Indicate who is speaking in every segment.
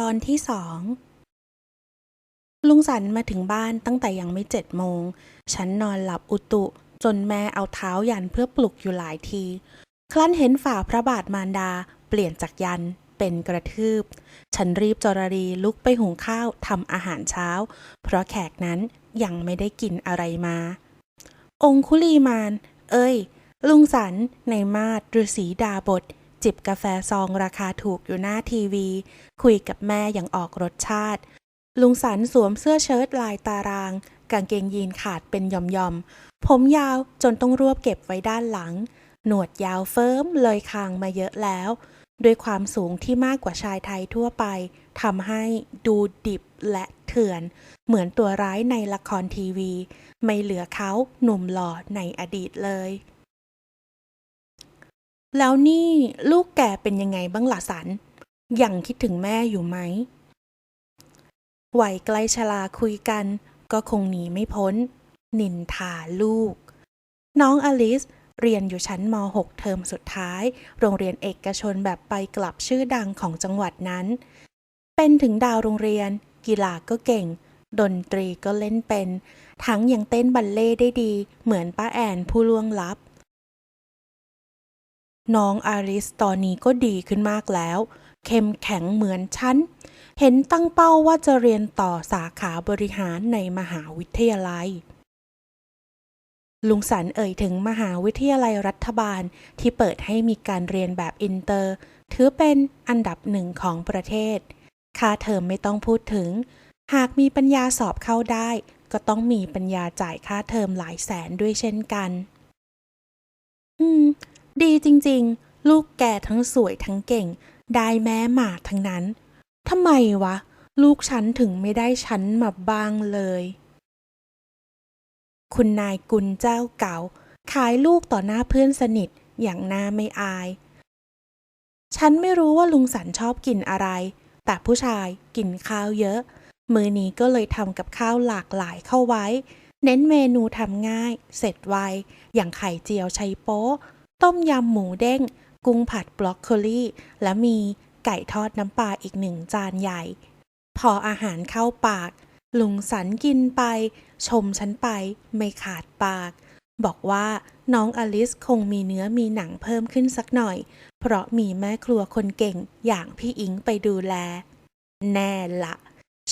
Speaker 1: ตอนที่สองลุงสันมาถึงบ้านตั้งแต่ยังไม่เจ็ดโมง ฉันนอนหลับอุตุ จนแม่เอาเท้ายันเพื่อปลุกอยู่หลายที ครั้นเห็นฝ่าพระบาทมารดาเปลี่ยนจากยันเป็นกระทืบ ฉันรีบจรรีลุกไปหุงข้าวทำอาหารเช้า เพราะแขกนั้นยังไม่ได้กินอะไรมา องคุลีมาน เอ้ย ลุงสันในมาดฤาษีดาบท จิบกาแฟซองราคาถูกอยู่หน้าทีวี คุยกับแม่อย่างออกรสชาติ ลุงสันสวมเสื้อเชิ้ตลายตาราง กางเกงยีนขาดเป็นย่อมๆ ผมยาวจนต้องรวบเก็บไว้ด้านหลัง หนวดยาวเฟิร์มเลยคางมาเยอะแล้ว ด้วยความสูงที่มากกว่าชายไทยทั่วไปทำให้ดูดิบและเถื่อน เหมือนตัวร้ายในละครทีวี ไม่เหลือเขาหนุ่มหล่อในอดีตเลย แล้วนี่ลูกแกเป็นยังไงบ้างล่ะสัน ยังคิดถึงแม่อยู่ไหมวัยใกล้ชราคุยกัน ก็คงหนีไม่พ้น นินทาลูก น้องอลิสเรียนอยู่ชั้นม .6 เทอมสุดท้าย โรงเรียนเอกชนแบบไปกลับชื่อดังของจังหวัดนั้น เป็นถึงดาวโรงเรียน กีฬาก็เก่ง ดนตรีก็เล่นเป็น ทั้งยังเต้นบัลเล่ต์ได้ดี เหมือนป้าแอนผู้ล่วงลับ น้องอาริสตอนนี้ก็ดีขึ้นมากแล้ว เข้มแข็งเหมือนฉัน เห็นตั้งเป้าว่าจะเรียนต่อสาขาบริหารในมหาวิทยาลัย ลุงสันเอ่ยถึงมหาวิทยาลัยรัฐบาลที่เปิดให้มีการเรียนแบบอินเตอร์ ถือเป็นอันดับหนึ่งของประเทศ ค่าเทอมไม่ต้องพูดถึง หากมีปัญญาสอบเข้าได้ ก็ต้องมีปัญญาจ่ายค่าเทอมหลายแสนด้วยเช่นกัน อืม ดีจริงๆ ลูกแกทั้งสวยทั้งเก่ง ได้แม่หมาทั้งนั้นทำไมวะ ลูกฉันถึงไม่ได้ฉันมาบ้างเลย คุณนายกุลเจ้าเก่า ขายลูกต่อหน้าเพื่อนสนิทอย่างหน้าไม่อาย ฉันไม่รู้ว่าลุงสันชอบกินอะไร แต่ผู้ชายกินข้าวเยอะ มือนี้ก็เลยทำกับข้าวหลากหลายเข้าไว้ เน้นเมนูทำง่าย เสร็จไว อย่างไข่เจียวไชโป๊ะ ต้มยำหมูเด้ง กุ้งผัดบล็อกโคลี่ และมีไก่ทอดน้ำปลาอีกหนึ่งจานใหญ่ พออาหารเข้าปาก ลุงสันกินไป ชมฉันไปไม่ขาดปาก บอกว่าน้องอลิสคงมีเนื้อมีหนังเพิ่มขึ้นสักหน่อย เพราะมีแม่ครัวคนเก่งอย่างพี่อิงไปดูแล แน่ละ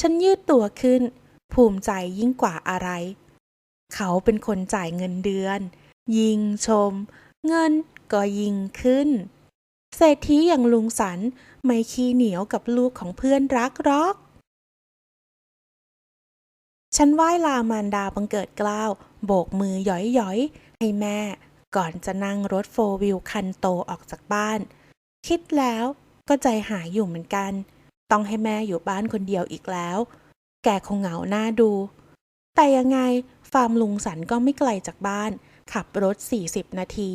Speaker 1: ฉันยืดตัวขึ้น ภูมิใจยิ่งกว่าอะไร เขาเป็นคนจ่ายเงินเดือน ยิงชม เงินก็ยิงขึ้น เศรษฐีอย่างลุงสันไม่ขี้เหนียวกับลูกของเพื่อนรักหรอก ฉันไหว้ลามารดาบังเกิดกล้าว โบกมือหย้อยๆ ให้แม่ ก่อนจะนั่งรถโฟร์วิวคันโตออกจากบ้าน คิดแล้วก็ใจหายอยู่เหมือนกัน ต้องให้แม่อยู่บ้านคนเดียวอีกแล้ว แกคงเหงาหน้าดู แต่ยังไงฟาร์มลุงสันก็ไม่ไกลจากบ้าน ขับรถ 40 นาที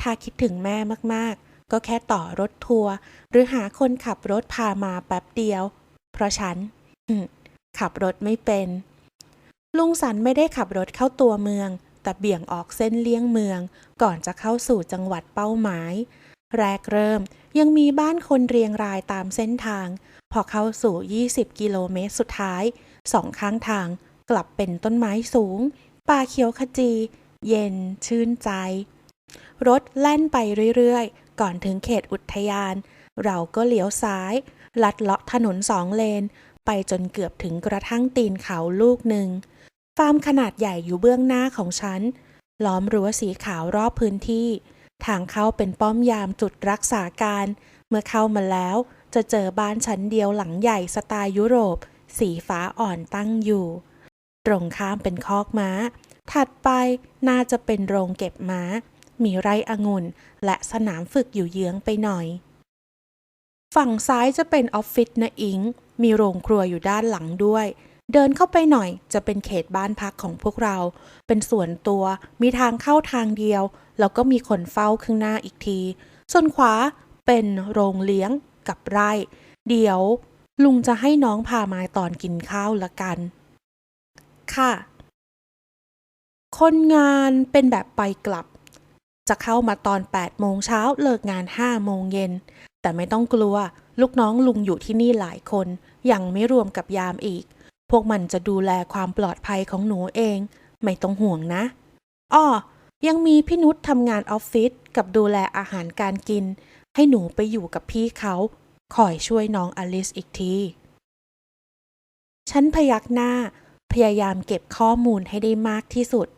Speaker 1: ถ้าคิดถึงแม่มากๆ ก็แค่ต่อรถทัวร์หรือหาคนขับรถพามาแป๊บเดียว เพราะฉันขับรถไม่เป็น ลุงสันไม่ได้ขับรถเข้าตัวเมือง แต่เบี่ยงออกเส้นเลี่ยงเมือง ก่อนจะเข้าสู่จังหวัดเป้าหมาย แรกเริ่มยังมีบ้านคนเรียงรายตามเส้นทาง พอเข้าสู่ 20 กิโลเมตรสุดท้ายสองข้างทางกลับเป็นต้นไม้สูง ป่าเขียวขจี เย็นชื่นใจ รถแล่นไปเรื่อยๆ ก่อนถึงเขตอุทยาน เราก็เลี้ยวซ้าย ลัดเลาะถนนสองเลน ไปจนเกือบถึงกระทั่งตีนเขาลูกหนึ่ง ฟาร์มขนาดใหญ่อยู่เบื้องหน้าของฉัน ล้อมรั้วสีขาวรอบพื้นที่ ทางเข้าเป็นป้อมยามจุดรักษาการ เมื่อเข้ามาแล้วจะเจอบ้านชั้นเดียวหลังใหญ่สไตล์ยุโรป สีฟ้าอ่อนตั้งอยู่ ตรงข้ามเป็นคอกม้า ถัดไปน่าจะเป็นโรงเก็บม้า มีไร่องุ่น และสนามฝึกอยู่เยื้องไปหน่อย ฝั่งซ้ายจะเป็นออฟฟิศนะอิง มีโรงครัวอยู่ด้านหลังด้วย เดินเข้าไปหน่อยจะเป็นเขตบ้านพักของพวกเรา เป็นส่วนตัว มีทางเข้าทางเดียว แล้วก็มีคนเฝ้าข้างหน้าอีกที ส่วนขวาเป็นโรงเลี้ยงกับไร่ เดี๋ยว ลุงจะให้น้องพามาตอนกินข้าวละกัน ค่ะ คนงานเป็นแบบไปกลับ จะเข้ามาตอน 8 โมงเช้าเลิกงาน 5 โมงเย็น แต่ไม่ต้องกลัว ลูกน้องลุงอยู่ที่นี่หลายคน ยังไม่รวมกับยามอีก พวกมันจะดูแลความปลอดภัยของหนูเอง ไม่ต้องห่วงนะอ้อยังมีพี่นุชทำงานออฟฟิศกับดูแลอาหารการกิน ให้หนูไปอยู่กับพี่เขาคอยช่วยน้องอลิสอีกที ฉันพยักหน้า พยายามเก็บข้อมูลให้ได้มากที่สุด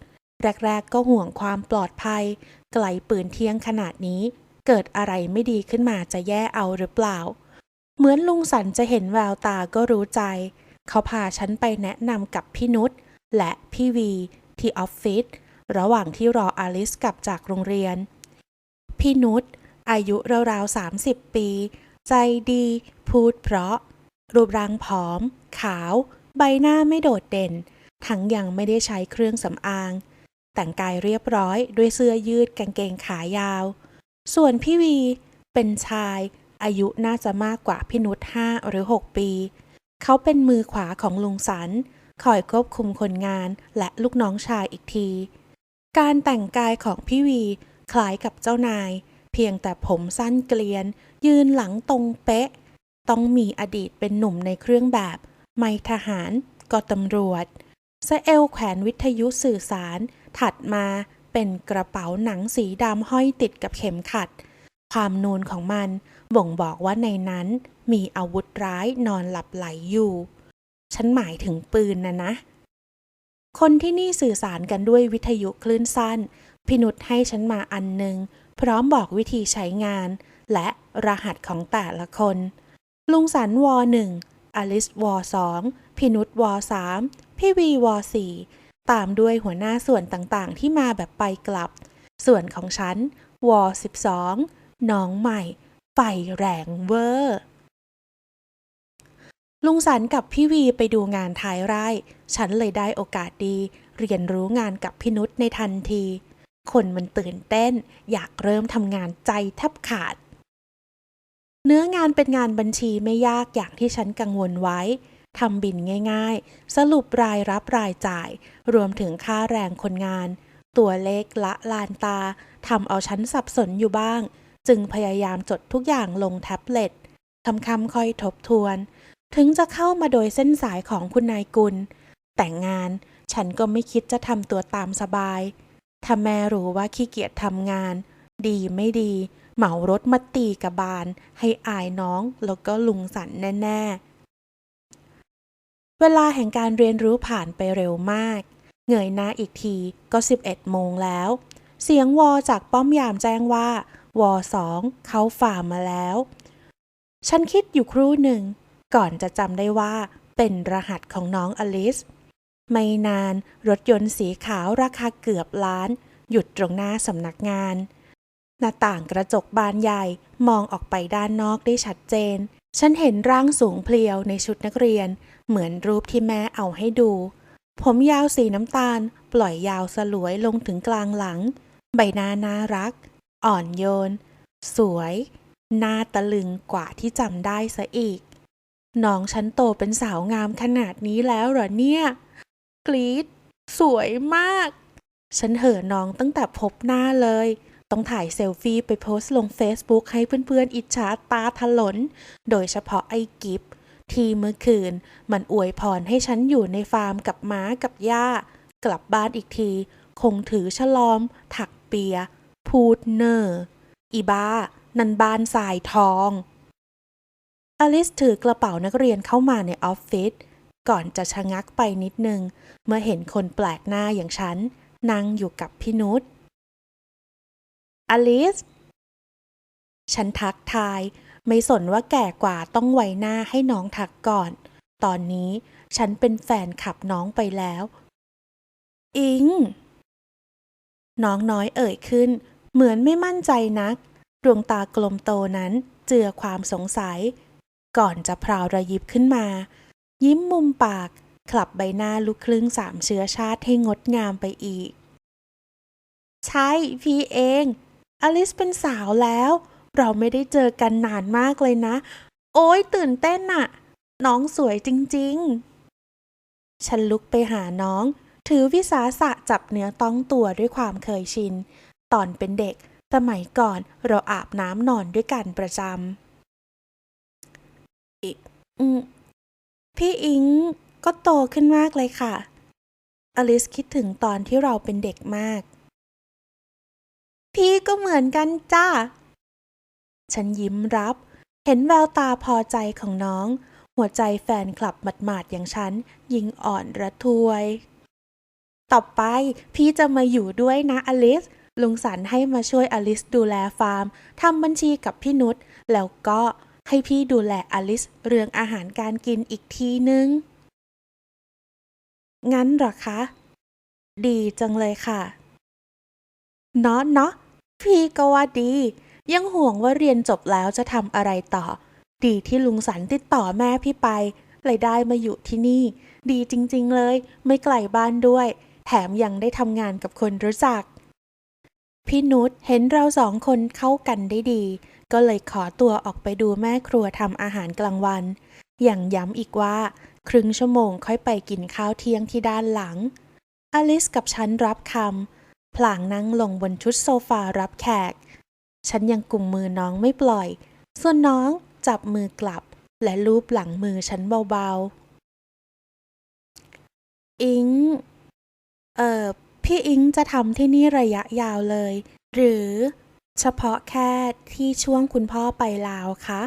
Speaker 1: แรกๆก็ห่วงความปลอดภัย ไกลปืนเที่ยงขนาดนี้ เกิดอะไรไม่ดีขึ้นมาจะแย่เอาหรือเปล่า เหมือนลุงสันจะเห็นแววตาก็รู้ใจ เขาพาฉันไปแนะนำกับพี่นุชและพี่วี ที่ออฟฟิศระหว่างที่รออลิสกลับจากโรงเรียน พี่นุชอายุราวๆ 30 ปี ใจดี พูดเพราะ รูปร่างผอม ขาว ใบหน้าไม่โดดเด่น ทั้งยังไม่ได้ใช้เครื่องสำอาง แต่งกายเรียบร้อย ด้วยเสื้อยืดกางเกงขายาว ส่วนพี่วีเป็นชาย อายุน่าจะมากกว่าพี่นุชห้าหรือ6ปี เขาเป็นมือขวาของลุงสัน คอยควบคุมคนงานและลูกน้องชายอีกที การแต่งกายของพี่วีคล้ายกับเจ้านาย เพียงแต่ผมสั้นเกลียน ยืนหลังตรงเป๊ะ ต้องมีอดีตเป็นหนุ่มในเครื่องแบบ ไม่ทหารก็ตำรวจสเอลแขวนวิทยุสื่อสาร ถัดมาเป็นกระเป๋าหนังสีดำห้อยติดกับเข็มขัด ความนูนของมันบ่งบอกว่าในนั้นมีอาวุธร้ายนอนหลับไหลอยู่ ฉันหมายถึงปืนนะนะ คนที่นี่สื่อสารกันด้วยวิทยุคลื่นสั้น พินุษให้ฉันมาอันหนึ่งพร้อมบอกวิธีใช้งาน และรหัสของแต่ละคน ลุงสันวอหนึ่งอลิสวอสองพินุษวอสามพี่วีวอสี่ ตามด้วยหัวหน้าส่วนต่างๆ ที่มาแบบไปกลับ ส่วนของฉันวสิบสองน้องใหม่ ไฟแรงเวอร์ ลุงสันกับพี่วีไปดูงานท้ายไร่ ฉันเลยได้โอกาสดี เรียนรู้งานกับพี่นุชในทันที คนมันตื่นเต้น อยากเริ่มทำงานใจแทบขาด เนื้องานเป็นงานบัญชีไม่ยากอย่างที่ฉันกังวลไว้ ทำบินง่ายๆ สรุปรายรับรายจ่าย รวมถึงค่าแรงคนงาน ตัวเลขละลานตาทำเอาฉันสับสนอยู่บ้าง จึงพยายามจดทุกอย่างลงแท็บเล็ตคำคำคอยทบทวน ถึงจะเข้ามาโดยเส้นสายของคุณนายกุล แต่งงานฉันก็ไม่คิดจะทำตัวตามสบายถ้าแม่รู้ว่าขี้เกียจทำงาน ดีไม่ดี เหมารถมาตีกับบาน ให้อายน้องแล้วก็ลุงสันแน่ ๆ เวลาแห่งการเรียนรู้ผ่านไปเร็วมากเงยหน้าอีกทีก็ 11 โมงแล้ว เสียงวอจากป้อมยามแจ้งว่า วอสองเขาฝ่ามาแล้ว ฉันคิดอยู่ครู่หนึ่ง ก่อนจะจำได้ว่าเป็นรหัสของน้องอลิส ไม่นานรถยนต์สีขาวราคาเกือบล้าน หยุดตรงหน้าสำนักงาน หน้าต่างกระจกบานใหญ่มองออกไปด้านนอกได้ชัดเจน ฉันเห็นร่างสูงเพลียวในชุดนักเรียน เหมือนรูปที่แม่เอาให้ดู ผมยาวสีน้ำตาล ปล่อยยาวสลวยลงถึงกลางหลัง ใบหน้าน่ารัก อ่อนโยน สวยหน้าตะลึงกว่าที่จำได้ซะอีก น้องฉันโตเป็นสาวงามขนาดนี้แล้วเหรอเนี่ย กรีดสวยมาก ฉันเห่อน้องตั้งแต่พบหน้าเลย ต้องถ่ายเซลฟี่ไปโพสต์ลง Facebook ให้เพื่อนๆ อิจฉาตาถลน โดยเฉพาะไอ้กิฟที่เมื่อคืน มันอวยพรให้ฉันอยู่ในฟาร์มกับม้ากับย่า กลับบ้านอีกที คงถือฉลอม ถักเปีย พูดเนอร์อีบ้า นันบานสายทองอลิสถือกระเป๋านักเรียนเข้ามาในออฟฟิศก่อนจะชะงักไปนิดนึง เมื่อเห็นคนแปลกหน้าอย่างฉันนั่งอยู่กับพี่นุช อลิส ฉันทักทาย ไม่สนว่าแก่กว่าต้องไวหน้าให้น้องทักก่อน ตอนนี้ฉันเป็นแฟนขับน้องไปแล้ว อิง น้องน้อยเอ่ยขึ้น เหมือนไม่มั่นใจนัก ดวงตากลมโตนั้นเจือความสงสัย ก่อนจะพราวระยิบขึ้นมา ยิ้มมุมปากคลับใบหน้าลูกครึ่งสามเชื้อชาติให้งดงามไปอีก ใช่ พี่เอง อลิสเป็นสาวแล้ว เราไม่ได้เจอกันนานมากเลยนะ โอ้ยตื่นเต้นน่ะน้องสวยจริง ๆ ฉันลุกไปหาน้อง ถือวิสาสะจับเนื้อต้องตัวด้วยความเคยชิน ตอนเป็นเด็ก สมัยก่อนเราอาบน้ำนอนด้วยกันประจอิอืมพี่อิงก็โตขึ้นมากเลยค่ะ อลิสคิดถึงตอนที่เราเป็นเด็กมาก พี่ก็เหมือนกันจ้า ฉันยิ้มรับ เห็นแววตาพอใจของน้อง หัวใจแฟนคลับหมาดๆอย่างฉัน ยิงอ่อนระทวย ต่อไปพี่จะมาอยู่ด้วยนะอลิส ลุงสันให้มาช่วยอลิสดูแลฟาร์มทำบัญชีกับพี่นุช แล้วก็ให้พี่ดูแลอลิสเรื่องอาหารการกินอีกทีนึง งั้นหรอคะ ดีจังเลยค่ะ เนาะเนาะพี่ก็ว่าดี ยังห่วงว่าเรียนจบแล้วจะทำอะไรต่อ ดีที่ลุงสันติดต่อแม่พี่ไป เลยได้มาอยู่ที่นี่ ดีจริงๆเลย ไม่ไกลบ้านด้วย แถมยังได้ทำงานกับคนรู้จัก พี่นุชเห็นเราสองคนเข้ากันได้ดี ก็เลยขอตัวออกไปดูแม่ครัวทำอาหารกลางวัน อย่างย้ำอีกว่า ครึ่งชั่วโมงค่อยไปกินข้าวเที่ยงที่ด้านหลัง อลิสกับฉันรับคำ พลางนั่งลงบนชุดโซฟารับแขก ฉันยังกุมมือน้องไม่ปล่อย ส่วนน้องจับมือกลับ และลูบหลังมือฉันเบาๆ อิง เอ่อ พี่อิงจะทำที่นี่ระยะยาวเลย หรือเฉพาะแค่ที่ช่วงคุณพ่อไปลาวคะ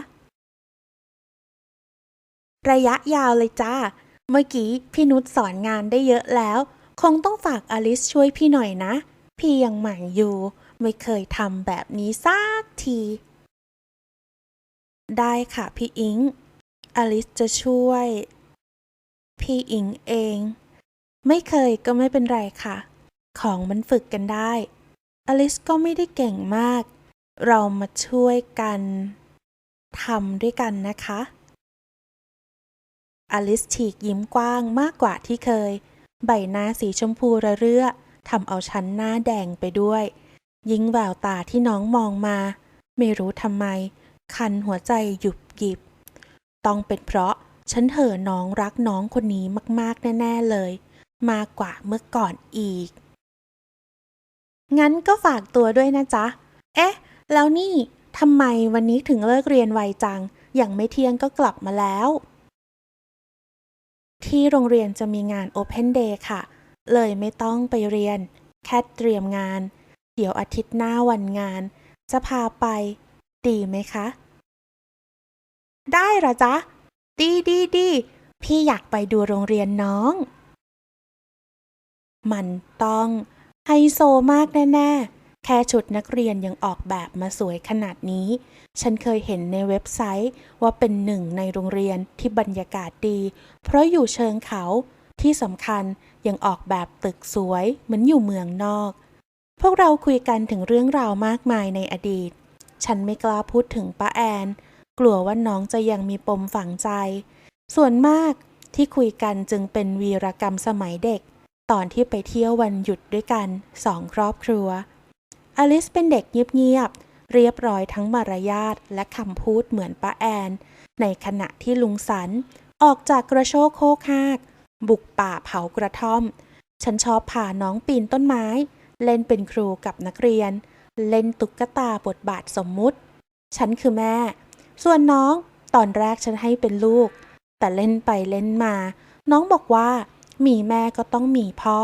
Speaker 1: ระยะยาวเลยจ้า เมื่อกี้พี่นุชสอนงานได้เยอะแล้ว คงต้องฝากอลิสช่วยพี่หน่อยนะ พี่ยังใหม่อยู่ ไม่เคยทำแบบนี้สักที ได้ค่ะพี่อิง อลิสจะช่วย พี่อิงเอง ไม่เคยก็ไม่เป็นไรค่ะ ของมันฝึกกันได้ อลิสก็ไม่ได้เก่งมาก เรามาช่วยกันทำด้วยกันนะคะ อลิสฉีกยิ้มกว้างมากกว่าที่เคย ใบหน้าสีชมพูระเรื่อ ทำเอาฉันหน้าแดงไปด้วย ยิงแววตาที่น้องมองมา ไม่รู้ทำไม คันหัวใจหยุบหยิบ ต้องเป็นเพราะฉันเห่อน้องรักน้องคนนี้มากๆ แน่ ๆ เลย มากกว่าเมื่อก่อนอีก งั้นก็ฝากตัวด้วยนะจ๊ะ เอ๊ะ แล้วนี่ทำไมวันนี้ถึงเลิกเรียนไวจัง อย่างไม่เที่ยงก็กลับมาแล้ว ที่โรงเรียนจะมีงาน Open Day ค่ะ เลยไม่ต้องไปเรียน แค่เตรียมงาน เดี๋ยวอาทิตย์หน้าวันงาน จะพาไป ดีไหมคะ ได้หรอจ๊ะ ดีดีดีพี่อยากไปดูโรงเรียนน้อง มันต้องไฮโซมากแน่ ๆ แค่ชุดนักเรียนยังออกแบบมาสวยขนาดนี้ ฉันเคยเห็นในเว็บไซต์ว่าเป็นหนึ่งในโรงเรียนที่บรรยากาศดี เพราะอยู่เชิงเขา ที่สำคัญยังออกแบบตึกสวยเหมือนอยู่เมืองนอก พวกเราคุยกันถึงเรื่องราวมากมายในอดีต ฉันไม่กล้าพูดถึงป้าแอน กลัวว่าน้องจะยังมีปมฝังใจ ส่วนมากที่คุยกันจึงเป็นวีรกรรมสมัยเด็ก ตอนที่ไปเที่ยววันหยุดด้วยกันสองครอบครัว อลิสเป็นเด็กเงียบๆเรียบร้อยทั้งมารยาทและคำพูดเหมือนป้าแอน ในขณะที่ลุงสันออกจากกระโชกโคกฮาก บุกป่าเผากระท่อม ฉันชอบพาน้องปีนต้นไม้ เล่นเป็นครูกับนักเรียน เล่นตุ๊กตาบทบาทสมมุติ ฉันคือแม่ ส่วนน้องตอนแรกฉันให้เป็นลูก แต่เล่นไปเล่นมา น้องบอกว่า มีแม่ก็ต้องมีพ่อ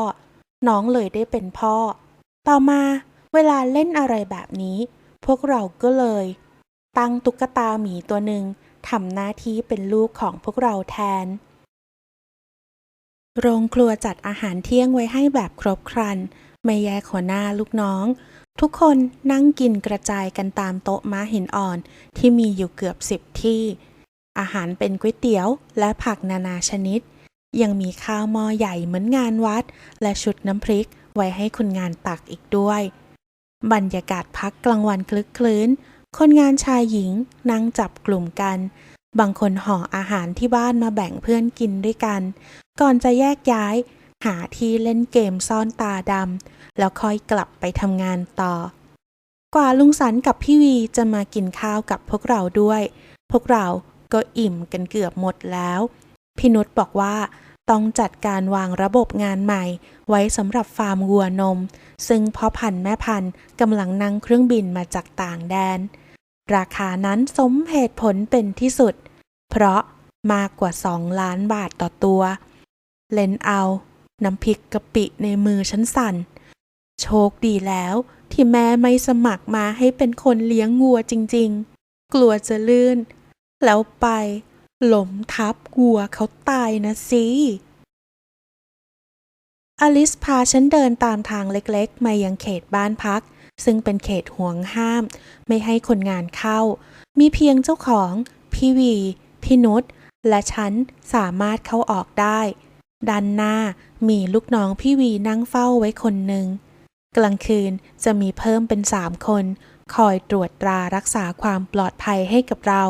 Speaker 1: น้องเลยได้เป็นพ่อ ต่อมาเวลาเล่นอะไรแบบนี้ พวกเราก็เลย ตั้งตุ๊กตาหมีตัวหนึ่งทำหน้าที่เป็นลูกของพวกเราแทน โรงครัวจัดอาหารเที่ยงไว้ให้แบบครบครัน ไม่แยกหัวหน้าลูกน้อง ทุกคนนั่งกินกระจายกันตามโต๊ะม้าหินอ่อน ที่มีอยู่เกือบสิบที่ อาหารเป็นก๋วยเตี๋ยวและผักนานาชนิด ยังมีข้าวหม้อใหญ่เหมือนงานวัด และชุดน้ำพริกไว้ให้คนงานตักอีกด้วย บรรยากาศพักกลางวันคลึกคลื้น คนงานชายหญิงนั่งจับกลุ่มกัน บางคนห่ออาหารที่บ้านมาแบ่งเพื่อนกินด้วยกัน ก่อนจะแยกย้าย หาที่เล่นเกมซ่อนตาดำแล้วค่อยกลับไปทำงานต่อ กว่าลุงสันกับพี่วีจะมากินข้าวกับพวกเราด้วย พวกเราก็อิ่มกันเกือบหมดแล้ว พี่นุชบอกว่าต้องจัดการวางระบบงานใหม่ ไว้สำหรับฟาร์มวัวนม ซึ่งพ่อพันธุ์แม่พันธุ์กำลังนั่งเครื่องบินมาจากต่างแดน ราคานั้นสมเหตุผลเป็นที่สุด เพราะมากกว่าสองล้านบาทต่อตัว เล่นเอา น้ำพริกกะปิในมือฉันสั่น โชคดีแล้วที่แม่ไม่สมัครมาให้เป็นคนเลี้ยงงัวจริงๆ กลัวจะลื่น แล้วไปหลมทับวัวเขาตายนะสิอลิสพาฉันเดินตามทางเล็กๆ มายังเขตบ้านพัก ซึ่งเป็นเขตห่วงห้าม ไม่ให้คนงานเข้า มีเพียงเจ้าของ พี่วี พี่นุชและฉันสามารถเข้าออกได้ ด้านหน้ามีลูกน้องพี่วีนั่งเฝ้าไว้คนหนึ่ง กลางคืนจะมีเพิ่มเป็นสามคน คอยตรวจตรารักษาความปลอดภัยให้กับเรา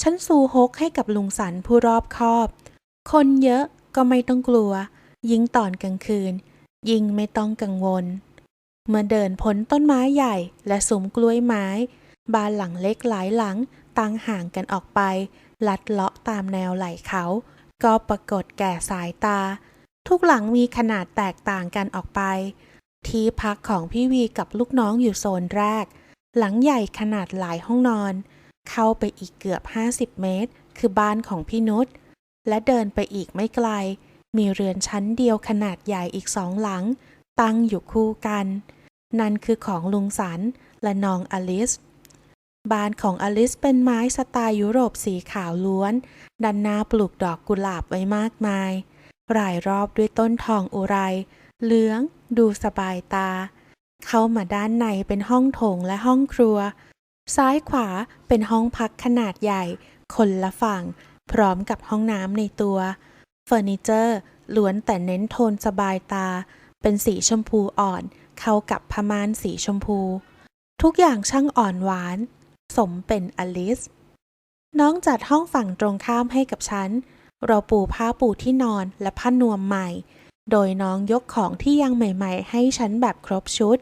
Speaker 1: ฉันซูฮกให้กับลุงสันผู้รอบคอบ คนเยอะก็ไม่ต้องกลัว ยิ่งตอนกลางคืน ยิ่งไม่ต้องกังวล เมื่อเดินพ้นต้นไม้ใหญ่และสุมกล้วยไม้ บ้านหลังเล็กหลายหลังตั้งห่างกันออกไป ลัดเลาะตามแนวไหล่เขา ก็ปรากฏแก่สายตา ทุกหลังมีขนาดแตกต่างกันออกไป ที่พักของพี่วีกับลูกน้องอยู่โซนแรก หลังใหญ่ขนาดหลายห้องนอน เข้าไปอีกเกือบ 50 เมตร คือบ้านของพี่นุชและเดินไปอีกไม่ไกล มีเรือนชั้นเดียวขนาดใหญ่อีกสองหลัง ตั้งอยู่คู่กัน นั่นคือของลุงสันและน้องอลิส บ้านของอลิสเป็นไม้สไตล์ยุโรปสีขาวล้วน ด้านหน้าปลูกดอกกุหลาบไว้มากมาย รายรอบด้วยต้นทองอุไร เหลือง ดูสบายตา เข้ามาด้านในเป็นห้องโถงและห้องครัว ซ้ายขวาเป็นห้องพักขนาดใหญ่ คนละฝั่ง พร้อมกับห้องน้ำในตัว เฟอร์นิเจอร์ล้วนแต่เน้นโทนสบายตา เป็นสีชมพูอ่อน เข้ากับผ้าม่านสีชมพู ทุกอย่างช่างอ่อนหวาน สมเป็นอลิส น้องจัดห้องฝั่งตรงข้ามให้กับฉัน เราปูผ้าปูที่นอนและผ้านวมใหม่ โดยน้องยกของที่ยังใหม่ ๆ ให้ฉันแบบครบชุด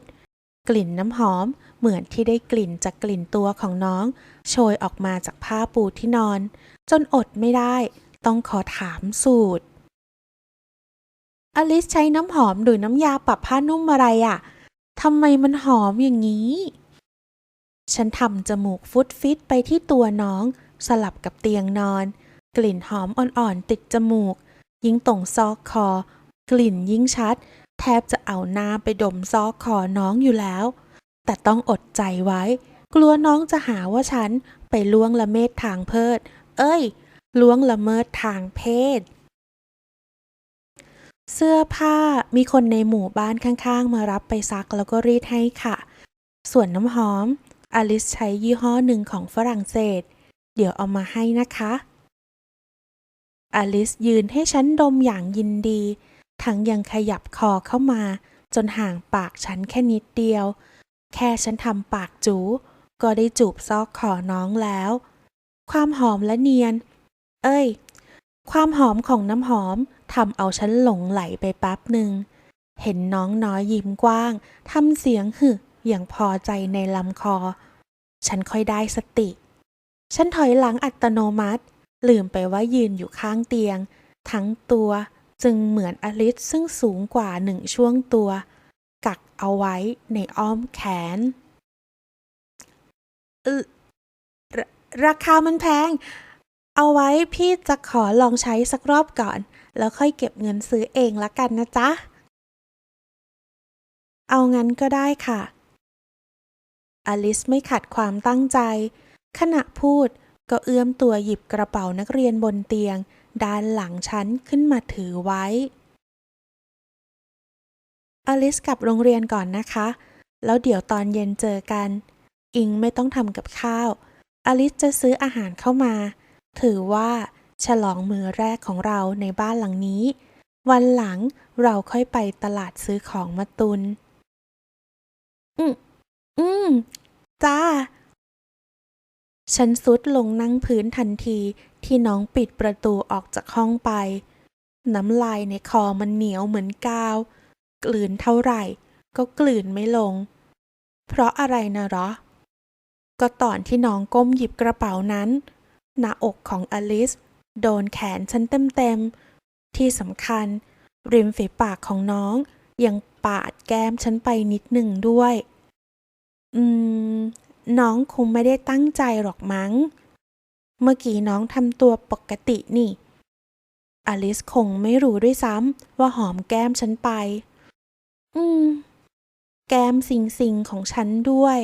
Speaker 1: กลิ่นน้ำหอมเหมือนที่ได้กลิ่นจากกลิ่นตัวของน้อง โชยออกมาจากผ้าปูที่นอน จนอดไม่ได้ ต้องขอถามสูตร อลิสใช้น้ำหอมหรือน้ำยาปรับผ้านุ่มอะไรอะ่ะทำไมมันหอมอย่างนี้ ฉันทำจมูกฟุตฟิตไปที่ตัวน้อง สลับกับเตียงนอน กลิ่นหอมอ่อนๆ ติดจมูก ยิ่งตรงซอกคอ กลิ่นยิ่งชัด แทบจะเอาหน้าไปดมซอกคอน้องอยู่แล้ว แต่ต้องอดใจไว้ กลัวน้องจะหาว่าฉันไปล่วงละเมิดทางเพศเอ้ย ล่วงละเมิดทางเพศ เสื้อผ้ามีคนในหมู่บ้านข้างๆ มารับไปซักแล้วก็รีดให้ค่ะ ส่วนน้ำหอม อลิสใช้ยี่ห้อหนึ่งของฝรั่งเศส เดี๋ยวเอามาให้นะคะ อลิสยืนให้ฉันดมอย่างยินดี ทั้งยังขยับคอเข้ามา จนห่างปากฉันแค่นิดเดียว แค่ฉันทำปากจู ก็ได้จูบซอกคอน้องแล้ว ความหอมและเนียน เอ้ย ความหอมของน้ำหอมทำเอาฉันหลงไหลไปแป๊บหนึ่ง เห็นน้องน้อยยิ้มกว้างทำเสียงหึ อย่างพอใจในลำคอ ฉันค่อยได้สติ ฉันถอยหลังอัตโนมัติ ลืมไปว่ายืนอยู่ข้างเตียง ทั้งตัวจึงเหมือนอลิสซึ่งสูงกว่าหนึ่งช่วงตัว กักเอาไว้ในอ้อมแขนรราคามันแพง เอาไว้พี่จะขอลองใช้สักรอบก่อน แล้วค่อยเก็บเงินซื้อเองละกันนะจ๊ะ เอางั้นก็ได้ค่ะ อลิสไม่ขัดความตั้งใจ ขณะพูดก็เอื้อมตัวหยิบกระเป๋านักเรียนบนเตียง ด้านหลังฉันขึ้นมาถือไว้ อลิสกลับโรงเรียนก่อนนะคะ แล้วเดี๋ยวตอนเย็นเจอกัน อิงไม่ต้องทำกับข้าว อลิสจะซื้ออาหารเข้ามา ถือว่าฉลองมือแรกของเราในบ้านหลังนี้ วันหลังเราค่อยไปตลาดซื้อของมาตุน อืม อืม จ้า ฉันซุดลงนั่งพื้นทันทีที่น้องปิดประตูออกจากห้องไป น้ำลายในคอมันเหนียวเหมือนกาว กลืนเท่าไหร่ ก็กลืนไม่ลง เพราะอะไรนะหรอ ก็ตอนที่น้องก้มหยิบกระเป๋านั้น หน้าอกของอลิส โดนแขนฉันเต็มๆ ที่สำคัญ ริมฝีปากของน้องยังปาดแก้มฉันไปนิดหนึ่งด้วย อืม น้องคงไม่ได้ตั้งใจหรอกมั้ง เมื่อกี้น้องทำตัวปกตินี่ อลิสคงไม่รู้ด้วยซ้ำว่าหอมแก้มฉันไป อืม แก้มสิงสิงของฉันด้วย